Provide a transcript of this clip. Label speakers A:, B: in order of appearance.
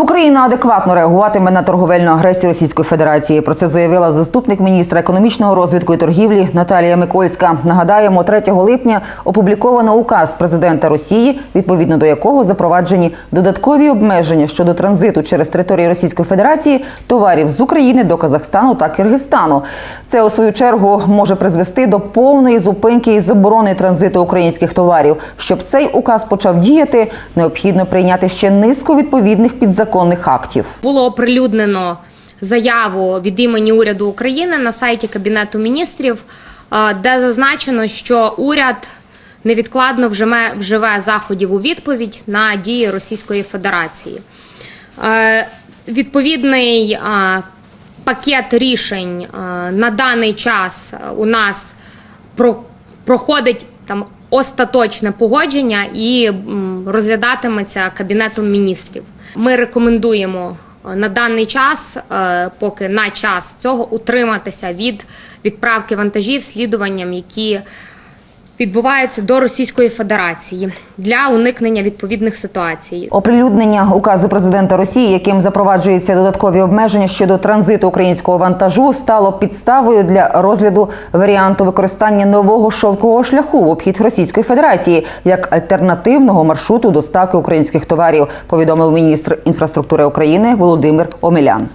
A: Україна адекватно реагуватиме на торговельну агресію Російської Федерації. Про це заявила заступник міністра економічного розвитку і торгівлі Наталія Микольська. Нагадаємо, 3 липня опубліковано указ президента Росії, відповідно до якого запроваджені додаткові обмеження щодо транзиту через територію Російської Федерації товарів з України до Казахстану та Киргизстану. Це у свою чергу може призвести до повної зупинки і заборони транзиту українських товарів. Щоб цей указ почав діяти, необхідно прийняти ще низку відповідних підзаконних актів.
B: Було оприлюднено заяву від імені уряду України на сайті Кабінету міністрів, де зазначено, що уряд невідкладно вживе, вживе заходів у відповідь на дії Російської Федерації. Е, Відповідний пакет рішень на даний час у нас про, проходить там остаточне погодження і розглядатиметься кабінетом міністрів. Ми рекомендуємо е, на даний час, е, поки на час цього утриматися від відправки вантажів слідуванням, які відбуваються до Російської Федерації для уникнення відповідних ситуацій.
A: Оприлюднення указу президента Росії, яким запроваджуються додаткові обмеження щодо транзиту українського вантажу, стало підставою для розгляду варіанту використання нового шовкового шляху в обхід Російської Федерації як альтернативного маршруту доставки українських товарів. Повідомив міністр інфраструктури України Володимир Омелян.